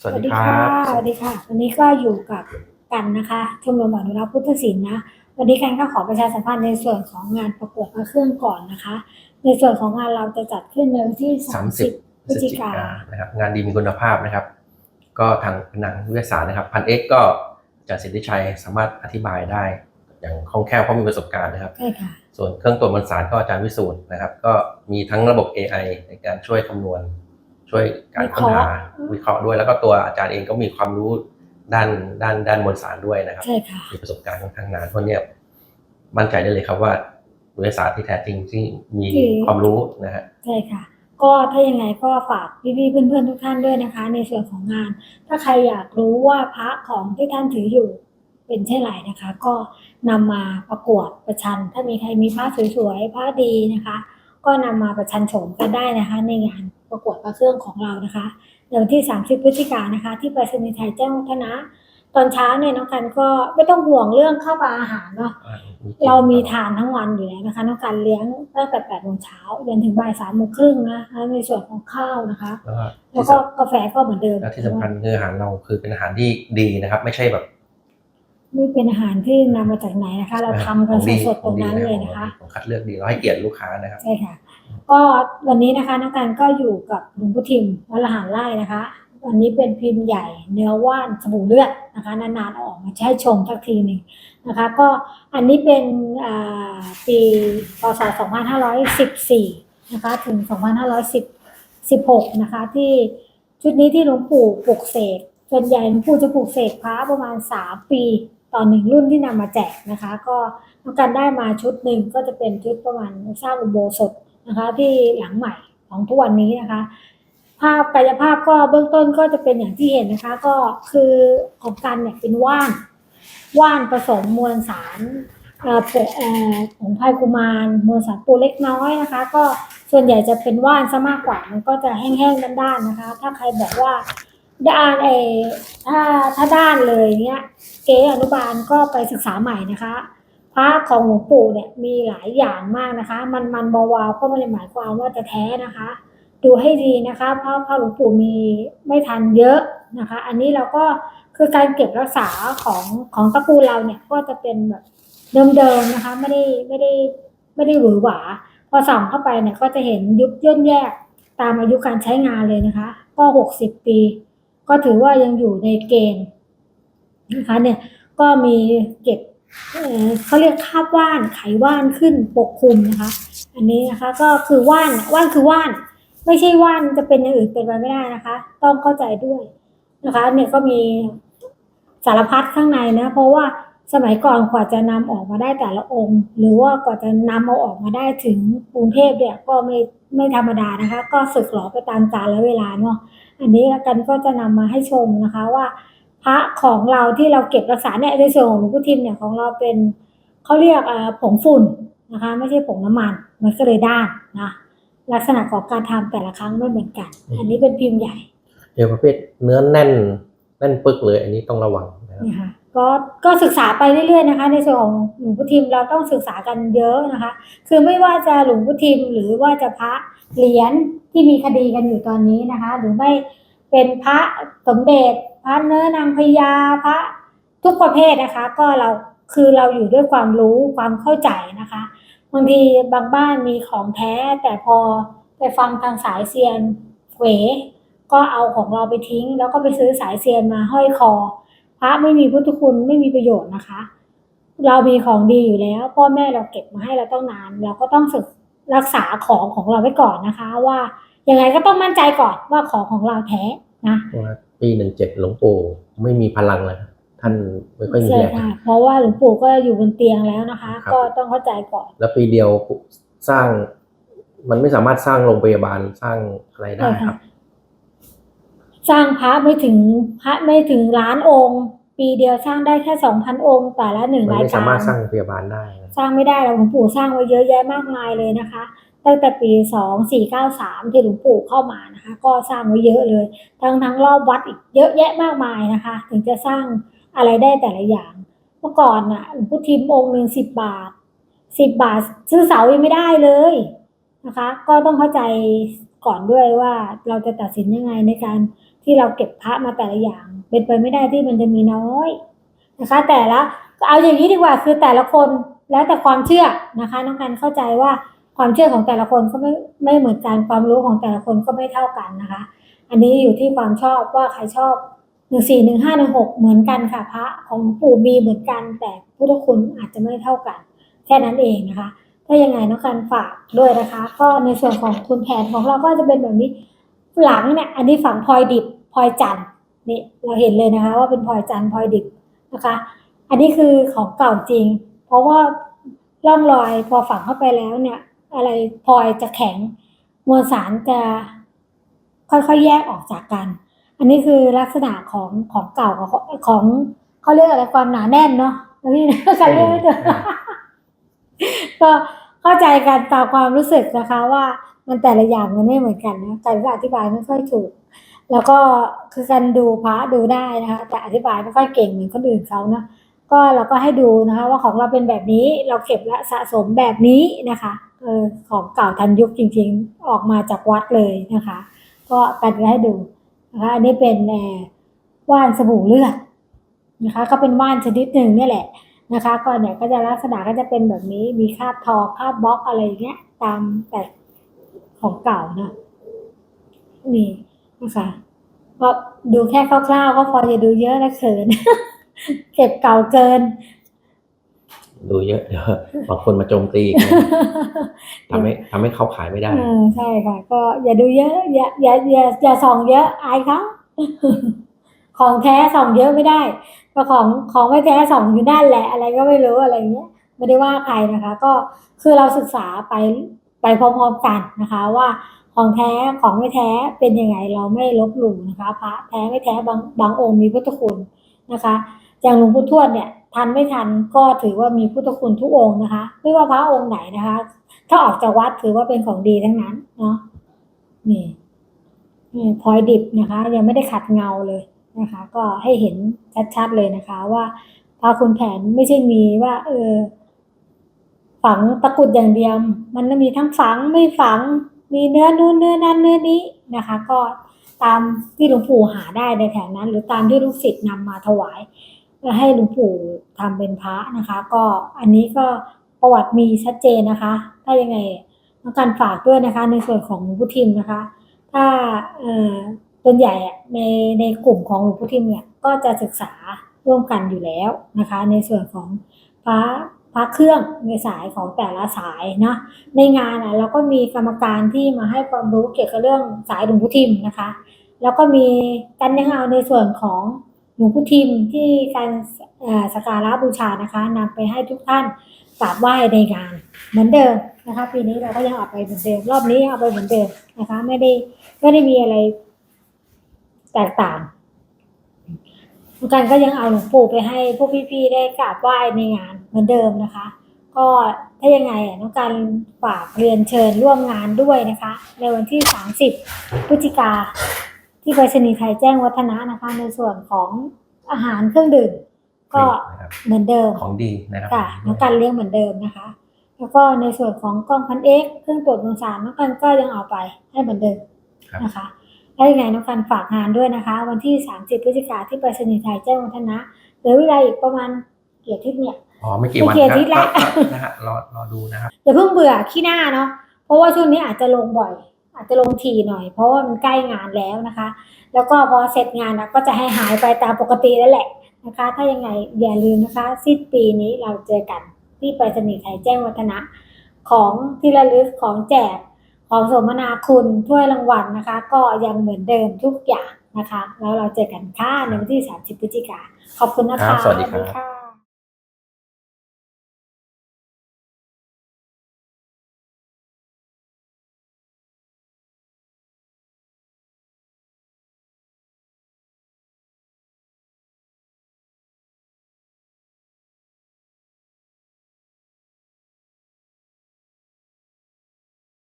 สวัสดีครับ สวัสดีค่ะ วันนี้ก็อยู่กับกันนะคะชมรมอนุรักษ์พุทธศิลป์นะ วันนี้กันก็ขอประชาสัมพันธ์ในส่วนของงานประกวดพระเครื่องก่อนนะคะ ในส่วนของงานเราจะจัดขึ้นในวันที่ 30 30พฤศจิกายนนะครับ งานดีมีคุณภาพนะครับ ก็ทางผนังวิทยาศาสตร์นะครับ พันเอกก็อาจารย์สิทธิชัยสามารถอธิบายได้ อย่างคล่องแคล่วเพราะมีประสบการณ์นะครับ ใช่ค่ะ ส่วนเครื่องตรวจมวลสารก็อาจารย์วิสูตรนะครับ ก็มีทั้งระบบ AI ในการช่วยคำนวณ ช่วยการค้นหาวิวิเคเคราะราะห์ห์ด้วย แล้วก็ตัวอาจารย์เองก็มีความรู้ด้านด้านด้านมวลสารด้วยนะครับใช่ค่ะมีประสบการณ์ค่อนข้างนานเพราะเนี่ยมั่นใจได้เลยครับว่าวิทยาศาสตร์ที่แท้จริงที่มีจริงความรู้นะฮะใช่ค่ะ ก็ถ้ายังไงก็ฝากพี่ๆเพื่อนๆทุกท่านด้วยนะคะ ในส่วนของงาน ถ้าใครอยากรู้ว่าพระของที่ท่านถืออยู่เป็นเช่นไรนะคะ ก็นำมาประกวดประชัน ถ้ามีใครมีพระสวยๆพระดีนะคะ ก็นำมาประชันโฉมกันได้นะคะในงาน ประกวดพระเครื่องของเรานะคะในวันที่ 30 พฤศจิกายนนะคะ ที่ไปรษณีย์ไทยแจ้งวัฒนะ ตอนเช้าเนี่ยน้องกันก็ไม่ต้องห่วงเรื่องข้าวปลาอาหารเนาะเรามีทานทั้งวันอยู่แล้วนะคะน้องการเลี้ยงตั้งแต่8โมงเช้าจนถึงบ่าย3โมงครึ่งนะคะในส่วนของข้าวนะคะ แล้วก็แล้วที่ก็สำกาแฟก็เหมือนเดิมแล้วที่สำคัญคืออาหารเราคือเป็นอาหารที่ดีนะครับ ไม่ใช่แบบนี่เป็นอาหารที่นำมาจากไหนนะคะ เราทำกันของดีสดๆตรงนั้นเลยนะคะของคัดเลือกดีเราให้เกียรติลูกค้านะครับใช่ค่ะ ก็วันนี้นะคะน้องการก็อยู่กับหลวงพุทิมวัดละหารไร่นะคะ วันนี้เป็นพิมพ์ใหญ่เนื้อว่านสบู่เลือดนะคะนานๆอออกมาให้ชมสักทีหนึ่งนะคะ ก็อันนี้เป็นอ่าปีพศ 2514 นะคะถึง 2516 นะคะที่ชุดนี้ที่หลวงปู่ปลุกเสกส่วนใหญ่หลวงปู่จะปลุกเสกพระประมาณ 3 ปีต่อหนึ่งรุ่นที่นำมาแจกนะคะ ก็ต้องการได้มาชุดหนึ่งก็จะเป็นชุดประมาณสร้างอุโบสถ นะคะ ที่หลังใหม่ของทุกวันนี้นะคะ ภาพกายภาพก็เบื้องต้นก็จะเป็นอย่างที่เห็นนะคะ ก็คือของกันเนี่ยเป็นว่านว่านผสมมวลสารของพายกุมารมวลสารปูเล็กน้อยนะคะ ก็ส่วนใหญ่จะเป็นว่านซะมากกว่ามันก็จะแห้งๆด้านๆนะคะ ถ้าใครบอกว่าด้านเออถ้าถ้าด้านเลยเนี้ยเก๋อนุบาลก็ไปศึกษาใหม่นะคะ พระของหลวงปู่เนี่ยมีหลายอย่างมากนะคะ มันมันเบวาวก็ไม่ได้หมายความว่าจะแท้นะคะ ดูให้ดีนะคะเพราะพระหลวงปู่มีไม่ทันเยอะนะคะ อันนี้เราก็คือการเก็บรักษาของของตระกูลเราเนี่ยก็จะเป็นแบบเดิมๆนะคะไม่ได้ไม่ได้ไม่ได้หวือหวา พอส่องเข้าไปเนี่ยก็จะเห็นยุบย่นแยกตามอายุการใช้งานเลยนะคะ ก็หกสิบปี ก็ถือว่ายังอยู่ในเกณฑ์นะคะเนี่ยก็มีเก็บ เขาเรียกคาบว่านไขว่านขึ้นปกคลุมนะคะ อันนี้นะคะก็คือว่านว่านคือว่าน ไม่ใช่ว่านจะเป็นอย่างอื่นเป็นไปไม่ได้นะคะ ต้องเข้าใจด้วยนะคะเนี่ยก็มีสารพัดข้างในนะ เพราะว่าสมัยก่อนกว่าจะนำออกมาได้แต่ละองค์ หรือว่ากว่าจะนำเอาออกมาได้ถึงกรุงเทพเนี่ยก็ไม่ไม่ธรรมดานะคะ ก็สึกหลอไปตามกาลและเวลาเนาะอันนี้กันก็จะนำมาให้ชมนะคะว่า ระของเราที่เราเก็บรักษาเนี่ยในส่วนของหลวงพุทิมเนี่ยของเราเป็นเขาเรียกอ่าผงฝุ่นนะคะไม่ใช่ผงน้ำมันมันก็เลยด้านนะลักษณะของการทำแต่ละครั้งไม่เหมือนกันอืมอันนี้เป็นพิมพ์ใหญ่เดี๋ยวประเภทเนื้อแน่นแน่นปึกเลย อันนี้ต้องระวังนะครับนะคะก็ก็ศึกษาไปเรื่อยๆนะคะ ในส่วนของหลวงพุทิมเราต้องศึกษากันเยอะนะคะ คือไม่ว่าจะหลวงพุทิมหรือว่าจะพระเหรียญที่มีคดีกันอยู่ตอนนี้นะคะ หรือไม่เป็นพระสมเด็จ พระเนื้อนางพญาพระทุกประเภทนะคะ ก็เราคือเราอยู่ด้วยความรู้ความเข้าใจนะคะบางทีบางบ้านมีของแท้ แต่พอไปฟังทางสายเซียนเวก็เอาของเราไปทิ้ง แล้วก็ไปซื้อสายเซียนมาห้อยคอ พระไม่มีพุทธคุณไม่มีประโยชน์นะคะ เรามีของดีอยู่แล้ว พ่อแม่เราเก็บมาให้เราต้องนาน เราก็ต้องศึกรักษาของของเราไว้ก่อนนะคะ ว่ายังไงก็ต้องมั่นใจก่อนว่าของของเราแท้ นะเพราะว่าปีหนึ่งเจ็ดหลวงปู่ไม่มีพลังเลยครับท่านไม่ค่อยมีใช่แรงค่ะ เพราะว่าหลวงปู่ก็อยู่บนเตียงแล้วนะคะครับก็ต้องเข้าใจก่อน แล้วปีเดียวสร้าง มันไม่สามารถสร้างโรงพยาบาลสร้างอะไรได้ใช่คค่ะรับ สร้างพระไม่ถึงพระไม่ถึงล้านองค์ ปีเดียวสร้างได้แค่สองพันองค์แต่ละหนึ่งมันรายไม่กาสามารถสร้างรโรงพยาบาลได้นะ สร้างไม่ได้แล้วหลวงปู่สร้างไว้เยอะแยะมากมายเลยนะคะ ตั้งแต่ปีสองสี่เก้าสามที่หลวงปู่เข้ามานะคะ ก็สร้างไว้เยอะเลย ทั้งทั้งรอบวัดอีกเยอะแยะมากมายนะคะ ถึงจะสร้างอะไรได้แต่ละอย่าง เมื่อก่อนน่ะหลวงปู่ทิมองค์หนึ่งสิบบาทสิบบาทซื้อเสายังไม่ได้เลยนะคะ ก็ต้องเข้าใจก่อนด้วยว่าเราจะตัดสินยังไงในการที่เราเก็บพระมาแต่ละอย่าง เป็นไปไม่ได้ที่มันจะมีน้อยนะคะ แต่ละเอาอย่างนี้ดีกว่าคือแต่ละคนแล้วแต่ความเชื่อนะคะน้องกันเข้าใจว่า ความเชื่อของแต่ละคนก็ไม่ไม่เหมือนกันความรู้ของแต่ละคนก็ไม่เท่ากันนะคะ อันนี้อยู่ที่ความชอบว่าใครชอบหนึ่งสี่หนึ่งห้าหนึ่งหกเหมือนกันค่ะพระของปู่มีเหมือนกัน แต่พุทธคุณอาจจะไม่เท่ากัน แค่นั้นเองนะคะ ถ้ายังไงน้องกันฝากด้วยนะคะ ก็ในส่วนของคุณแผนของเราก็จะเป็นแบบนี้หลังเนี่ยอันนี้ฝังพลอยดิบพลอยจันนี่เราเห็นเลยนะคะ ว่าเป็นพลอยจันพลอยดิบนะคะ อันนี้คือของเก่าจริง เพราะว่าร่องรอยพอฝังเข้าไปแล้วเนี่ย อะไรพลอยจะแข็ง มวลสารจะค่อยๆแยกออกจากกัน อันนี้คือลักษณะของของเก่าของของเขาเรียกอะไรความหนาแน่นเนาะแล้วนี่นะการเรียกไม่ถูกก็เข้าใจกันตามความรู้สึกนะคะว่ามันแต่ละอย่างมันไม่เหมือนกันนะการก็อธิบายไม่ค่อยถูก แล้วก็คือการดูพระดูได้นะคะ แต่อธิบายไม่ค่อยเก่งเหมือนคนอื่นเขานะก็เราก็ให้ดูนะคะ ว่าของเราเป็นแบบนี้เราเก็บและสะสมแบบนี้นะคะ เออของเก่าทันยุคจริงๆ ออกมาจากวัดเลยนะคะ ก็กันไว้ให้ดูนะคะอันนี้เป็นแว่านสบู่เลือดนะคะ ก็เป็นว่านชนิดหนึ่งนี่แหละนะคะก็เนี่ยก็จะลักษณะก็จะเป็นแบบนี้มีคาบทองคาบบล็อกอะไรอย่างเงี้ยตามแต่ของเก่านะนี่นะคะก็ดูแค่คร่าวๆก็พอจะดูเยอะแล้วเขินเก็บเก่าเกิน ดูเยอะเดี๋ยวบางคนมาโจมตีอีกนะทำให้ทำให้เขาขายไม่ได้เออใช่ค่ะ ก็อย่าดูเยอะ อย่าอย่าอย่าอย่าส่องเยอะอายเขาของแท้ส่องเยอะไม่ได้เพราะของของไม่แท้ส่องอยู่นั่นแหละ อะไรก็ไม่รู้อะไรเงี้ยไม่ได้ว่าใครนะคะ ก็คือเราศึกษาไปไปพร้อมๆกันนะคะ ว่าของแท้ของไม่แท้เป็นยังไงเราไม่ลบหลู่นะคะพระแท้ไม่แท้บางบางองค์มีพุทธคุณนะคะ อย่างหลวงปู่ทวดเนี่ย ทันไม่ทันก็ถือว่ามีพุทธคุณทุกองค์นะคะ ไม่ว่าพระองค์ไหนนะคะ ถ้าออกจากวัดถือว่าเป็นของดีทั้งนั้นเนาะนี่นี่พลอยดิบนะคะ ยังไม่ได้ขัดเงาเลยนะคะ ก็ให้เห็นชัดๆเลยนะคะ ว่าพระคุณแผนไม่ใช่มีว่า เออ ฝังตะกรุดอย่างเดียวมันมีทั้งฝังไม่ฝัง มีเนื้อนู่นเนื้อนั้นเนื้อนี้นะคะ ก็ตามที่หลวงปู่หาได้ในแถวนั้น หรือตามที่ลูกศิษย์นำมาถวาย ก็ให้หลวงปู่ทำเป็นพระนะคะ ก็อันนี้ก็ประวัติมีชัดเจนนะคะ ถ้ายังไงต้องการฝากด้วยนะคะ ในส่วนของหลวงปู่ทิมนะคะ ถ้าเอ่อส่วนใหญ่อะในในกลุ่มของหลวงปู่ทิมเนี่ยก็จะศึกษาร่วมกันอยู่แล้วนะคะ ในส่วนของพระพระเครื่องในสายของแต่ละสายเนาะในงานอะเราก็มีกรรมการที่มาให้ความรู้เกี่ยวกับเรื่องสายหลวงปู่ทิมนะคะ แล้วก็มีกันยังเอาในส่วนของ หลวงพ่ทิมที่การสักการะบูชานะคะนำไปให้ทุกท่านกราบไหว้ในงานเหมือนเดิมนะคะ ปีนี้เราก็ยังเอาไปเหมือนเดิมรอบนี้เอาไปเหมือนเดิมนะคะ ไม่ได้ไม่ได้มีอะไรแตกต่างทุกกันก็ยังเอาหลวงปู่ไปให้พวกพี่ๆได้กราบไหว้ในงานเหมือนเดิมนะคะ ก็ถ้ายังไงอะน้องการฝากเรียนเชิญร่วมงานด้วยนะคะ ในวันที่ 30 พฤศจิกา ที่ไปรษณีย์ไทยแจ้งวัฒนะนะคะ ในส่วนของอาหารเครื่องดื่มก็นะครับเหมือนเดิมของดีนะครับค่ะน้องกันเลี้ยงเหมือนเดิมนะคะ แล้วก็ในส่วนของกล้องพันเอ็กเครื่องตรวจมวลสารน้องกันก็ยังเอาไปให้เหมือนเดิมครับนะคะแล้วยังไงน้องกันฝากงานด้วยนะคะ วันที่ 30พฤศจิกาที่ไปรษณีย์ไทยแจ้งวัฒนะเหลือเวลาอีกประมาณเกียรติศเนี่ยอ๋อไม่กี่วันไม่กี่อาทิตย์ละก็ก็นะฮะรอรอดูนะครับอย่าเพิ่งเบื่อขี้หน้าเนาะเพราะว่าช่วงนี้อาจจะลงบ่อย อาจจะลงทีหน่อย เพราะว่ามันใกล้งานแล้วนะคะ แล้วก็พอเสร็จงานนะก็จะให้หายไปตามปกติแล้วแหละนะคะ ถ้ายังไงอย่าลืมนะคะสิ้นปีนี้เราเจอกันที่ไปรษณีย์ไทยแจ้งวัฒนะ ของที่ระลึกของแจกของสมนาคุณถ้วยรางวัลนะคะ ก็ยังเหมือนเดิมทุกอย่างนะคะ แล้วเราเจอกันค่ะในวันที่ 30พฤศจิกาขอบคุณนะคะสวัสดีค่ะ